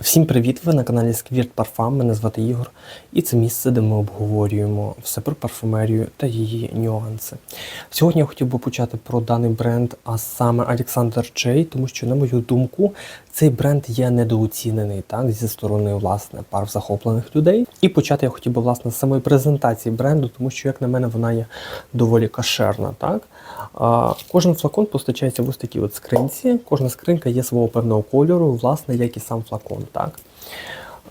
Всім привіт! Ви на каналі Squirt Parfum. Мене звати Ігор, і це місце, де ми обговорюємо все про парфумерію та її нюанси. Сьогодні я хотів би почати про даний бренд, а саме Alexander J, тому що, на мою думку, цей бренд є недооцінений так, зі сторони власне пар захоплених людей. І почати я хотів би власне з самої презентації бренду, тому що, як на мене, вона є доволі кашерна. Так? А, Кожен флакон постачається в ось такій от скринці. Кожна скринка є свого певного кольору, власне, як і сам флакон. Так?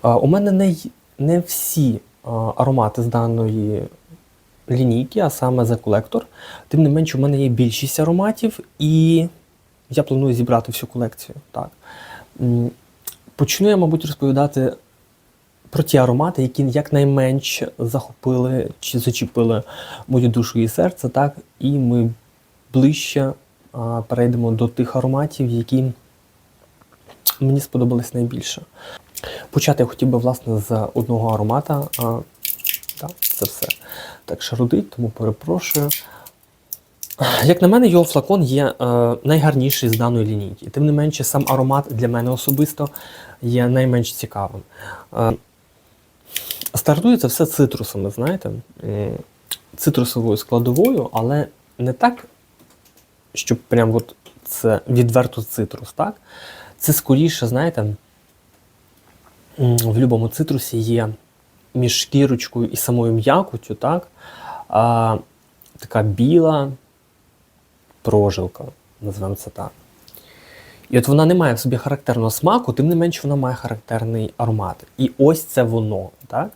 У мене не, не всі аромати з даної лінійки, а саме за колектор. Тим не менше, у мене є більшість ароматів, і я планую зібрати всю колекцію. Так. Почну я, мабуть, розповідати про ті аромати, які якнайменше захопили чи зачепили мою душу і серце, так, і ми ближче перейдемо до тих ароматів, які мені сподобались найбільше. Почати я хотів би, власне, з одного аромата. А, так, це все так шарудить, тому перепрошую. Як на мене, його флакон є е, найгарніший з даної лінійки. Тим не менше, сам аромат для мене особисто є найменш цікавим. Е, стартує це все цитрусами, знаєте, цитрусовою складовою, але не так, щоб прям от це відверто цитрус, так? Це скоріше, знаєте, в будь-якому цитрусі є між шкірочкою і самою м'якоттю, так? А, така біла прожилка, назвемо це так. І от вона не має в собі характерного смаку, тим не менше вона має характерний аромат. І ось це воно, так?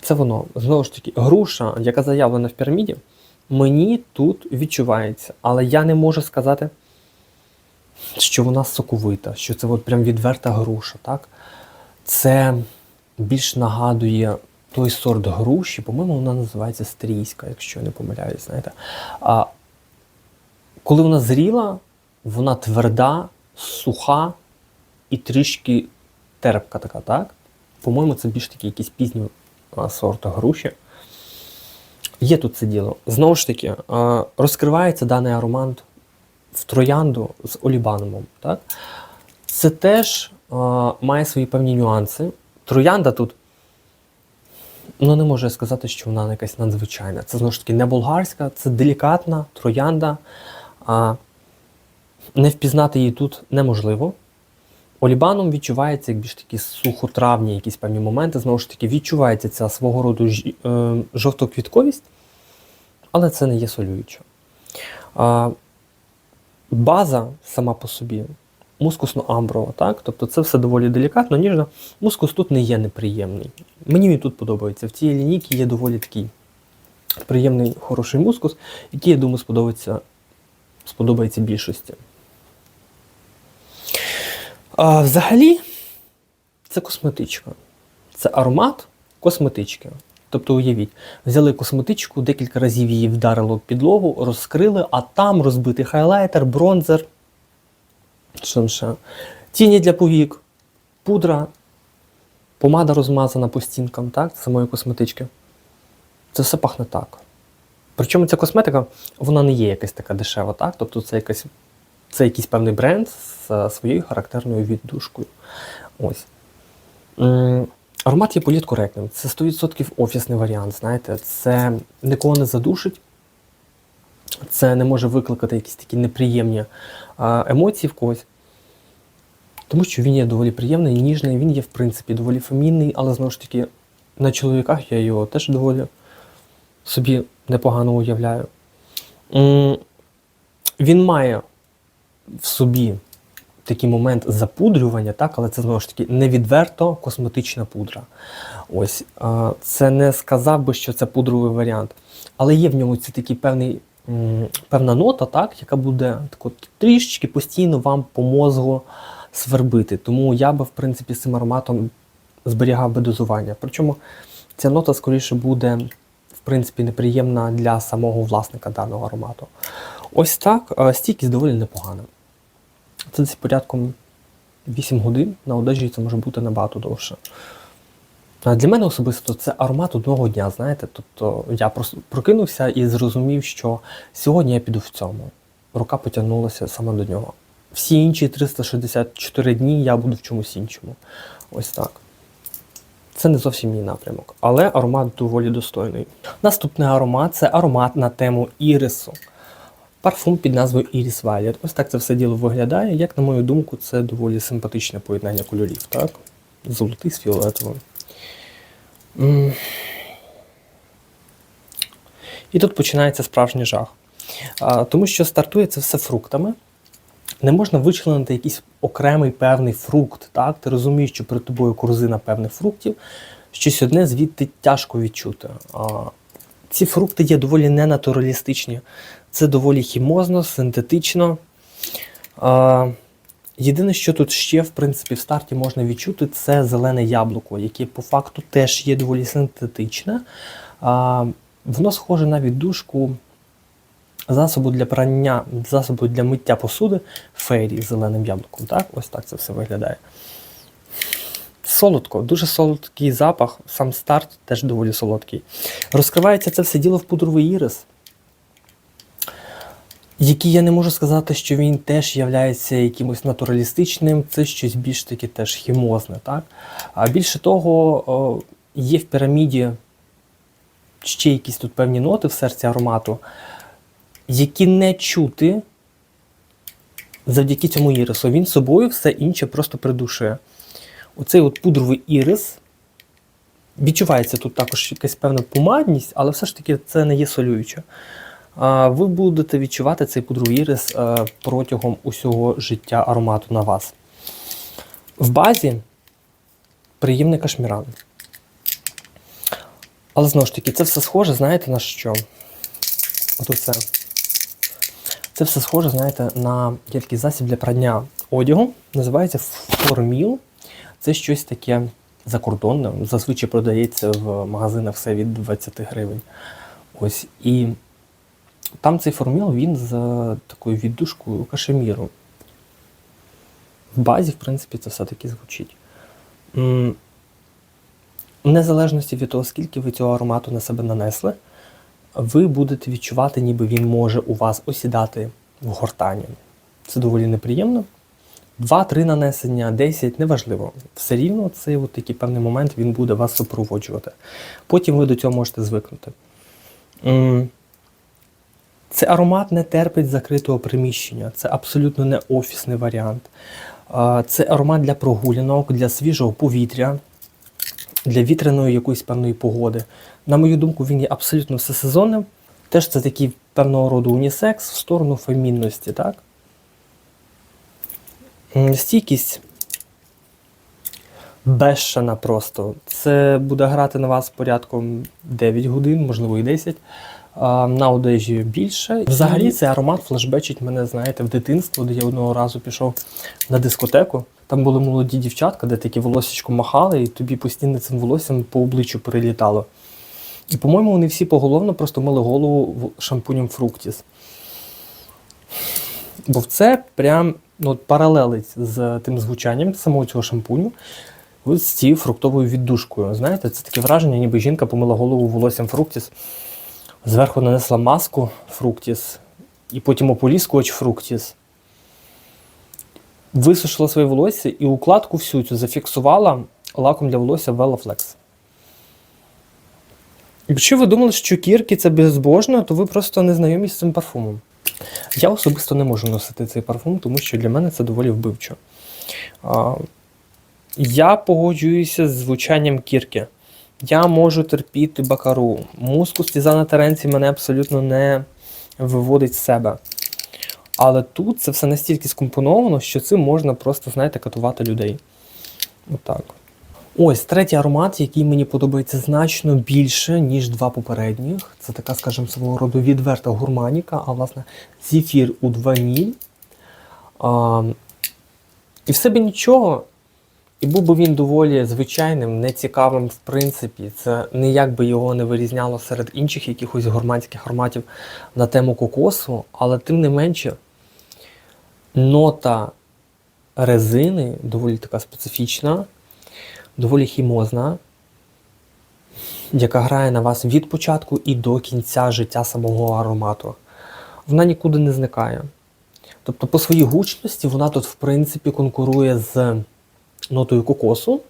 Це воно. Знову ж таки, груша, яка заявлена в піраміді, мені тут відчувається, але я не можу сказати, що вона соковита, що це от прям відверта груша, так? Це більш нагадує той сорт груші, по-моєму, вона називається стрійська, якщо я не помиляюсь, знаєте. А, коли вона зріла, вона тверда, суха і трішки терпка така, так? По-моєму, це більш такі якісь пізні а, сорти груші. Є тут це діло. Знову ж таки, розкривається даний аромат в троянду з олібанумом. Так? Це теж а, має свої певні нюанси. Троянда тут, ну не можу я сказати, що вона якась надзвичайна. Це знову ж таки не болгарська, це делікатна троянда. А, не впізнати її тут неможливо. Олібаном відчувається як більш такі сухотравні якісь певні моменти. Знову ж таки, відчувається ця свого роду е, жовтоквітковість, але це не є солююча. База сама по собі мускусно-амброва, так? Тобто це все доволі делікатно, ніжно. Мускус тут не є неприємний. Мені він тут подобається. В цій лінійці є доволі такий приємний, хороший мускус, який, я думаю, сподобається, сподобається більшості. А, взагалі, це косметичка. Це аромат косметички. Тобто, уявіть, взяли косметичку, декілька разів її вдарило в підлогу, розкрили, а там розбитий хайлайтер, бронзер, ще? тіні для повік, пудра, помада розмазана по стінкам, так, самої косметички. Це все пахне так. Причому ця косметика, вона не є якась така дешева, так? Тобто це якась це якийсь певний бренд з е, своєю характерною віддушкою. Ось. Аромат є політкоректним. Це 100% офісний варіант, знаєте, це нікого не задушить, це не може викликати якісь такі неприємні емоції в когось. Тому що він є доволі приємний, ніжний, він є, в принципі, доволі фемінний, але знову ж таки, на чоловіках я його теж доволі собі непогано уявляю. Він має в собі такий момент запудрювання, так, але це знову ж таки не відверто косметична пудра. Ось це не сказав би, що це пудровий варіант. Але є в ньому цей такий певний, певна нота, так, яка буде так от, трішечки постійно вам по мозгу свербити. Тому я би, в принципі, з цим ароматом зберігав би дозування. Причому ця нота скоріше буде, в принципі, неприємна для самого власника даного аромату. Ось так, стійкість доволі непогана. Це десь порядком 8 годин на одежі це може бути набагато довше. Для мене особисто це аромат одного дня, знаєте. Тобто я просто прокинувся і зрозумів, що сьогодні я піду в цьому. Рука потягнулася саме до нього. всі інші 364 дні я буду в чомусь іншому. Ось так. Це не зовсім мій напрямок, але аромат доволі достойний. Наступний аромат це аромат на тему ірису. Парфум під назвою Iris Violet. Ось так це все діло виглядає. Як на мою думку, це доволі симпатичне поєднання кольорів, так? Золотий з фіолетовим. І тут починається справжній жах. Тому що стартує це все фруктами. Не можна вичленити якийсь окремий певний фрукт. Так? Ти розумієш, що перед тобою корзина певних фруктів, щось одне звідти тяжко відчути. Ці фрукти є доволі ненатуралістичні. Це доволі хімозно, синтетично. А, єдине, що тут ще, в принципі, в старті можна відчути, це зелене яблуко, яке по факту теж є доволі синтетичне. А, воно схоже на віддушку засобу для прання, засобу для миття посуди фейрі з зеленим яблуком. Так? Ось так це все виглядає. Солодко, дуже солодкий запах, сам старт теж доволі солодкий. Розкривається це все діло в пудровий ірис, який я не можу сказати, що він теж є якимось натуралістичним, це щось більш таки теж хімозне. Так? А більше того, є в піраміді ще якісь тут певні ноти в серці аромату, які не чути завдяки цьому ірису. Він собою все інше просто придушує. Оцей от пудровий ірис. Відчувається тут також якась певна помадність, але все ж таки це не є солююче. Ви будете відчувати цей пудровий ірис е, протягом усього життя аромату на вас. В базі приємний кашміран. Але знову ж таки, це все схоже, знаєте, на що? От оце. Це все схоже, знаєте, на якийсь засіб для прання одягу. Називається форміл. Це щось таке закордонне. Зазвичай продається в магазинах все від 20 гривень. Ось. І там цей форміл він з такою віддушкою кашеміру. В базі, в принципі, це все-таки звучить. Незалежності від того, скільки ви цього аромату на себе нанесли, ви будете відчувати, ніби він може у вас осідати в гортані. Це доволі неприємно. Два-три нанесення, 10, неважливо. Все рівно цей от такий певний момент він буде вас супроводжувати. Потім ви до цього можете звикнути. М, Це аромат не терпить закритого приміщення, це абсолютно не офісний варіант. Це аромат для прогулянок, для свіжого повітря, для вітряної якоїсь певної погоди. На мою думку, він є абсолютно всесезонним. Теж це такий певного роду унісекс в сторону фемінності, так? Стійкість безшана просто. Це буде грати на вас порядком 9 годин, можливо і 10. На одежі більше. Взагалі цей аромат флешбечить мене, знаєте, в дитинство, де я одного разу пішов на дискотеку. Там були молоді дівчатка, де такі волосечко махали, і тобі постійно цим волоссям по обличчю перелітало. І, по-моєму, вони всі поголовно просто мили голову шампунем Фруктіс. Бо це прям ну, паралелить з тим звучанням самого цього шампуню. З цією фруктовою віддушкою. Знаєте, це таке враження, ніби жінка помила голову волоссям Фруктіс, зверху нанесла маску Фруктіс, і потім ополіскувач Фруктіс. Висушила своє волосся і укладку всю цю зафіксувала лаком для волосся Veloflex. Якщо ви думали, що кірки це безбожно, то ви просто не знайомі з цим парфумом. Я особисто не можу носити цей парфум, тому що для мене це доволі вбивчо. Я погоджуюся з звучанням кірки. Я можу терпіти бакару. Мускус Тізана Теренці мене абсолютно не виводить з себе. Але тут це все настільки скомпоновано, що цим можна просто, знаєте, катувати людей. Отак. Ось третій аромат, який мені подобається значно більше, ніж два попередніх. Це така, скажімо, свого роду відверта гурманіка, а власне зефір у ваніль. А, і все би нічого. І був би він доволі звичайним, нецікавим, в принципі. Це ніяк би його не вирізняло серед інших якихось гурманських ароматів на тему кокосу, але тим не менше, нота резини доволі така специфічна, доволі хімозна, яка грає на вас від початку і до кінця життя самого аромату. Вона нікуди не зникає. Тобто, по своїй гучності вона тут, в принципі, конкурує з нотою кокосу.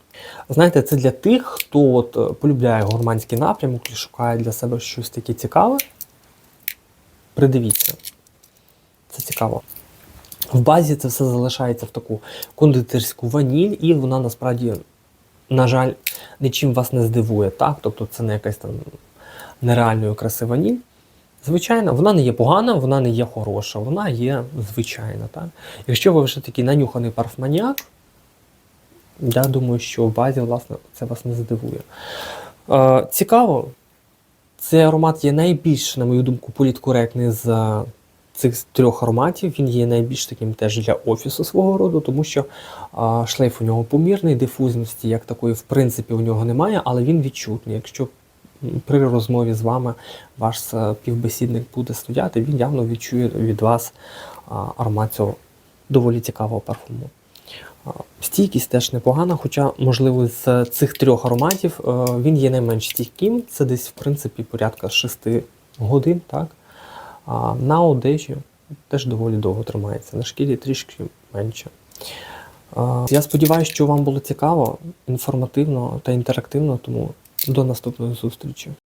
Знаєте, це для тих, хто от, е, полюбляє гурманський напрямок і шукає для себе щось таке цікаве. Придивіться. Це цікаво. В базі це все залишається в таку кондитерську ваніль, і вона насправді, на жаль, нічим вас не здивує. Так? Тобто це не якась там нереальної краси ваніль. Звичайно, вона не є погана, вона не є хороша, вона є звичайна. Так? Якщо ви вже такий нанюханий парфманіак, я думаю, що в базі власне, це вас не здивує. Е, цікаво, цей аромат є найбільш, на мою думку, політкоректний з е, цих трьох ароматів. Він є найбільш таким теж для офісу свого роду, тому що е, шлейф у нього помірний, дифузності як такої, в принципі, у нього немає, але він відчутний. Якщо при розмові з вами ваш співбесідник буде стояти, він явно відчує від вас а, аромат цього доволі цікавого парфуму. Стійкість теж непогана, хоча, можливо, з цих трьох ароматів е, він є найменш стійким. Це десь, в принципі, порядка 6 годин. Так? А на одежі теж доволі довго тримається, на шкірі трішки менше. Я сподіваюся, що вам було цікаво, інформативно та інтерактивно, тому до наступної зустрічі.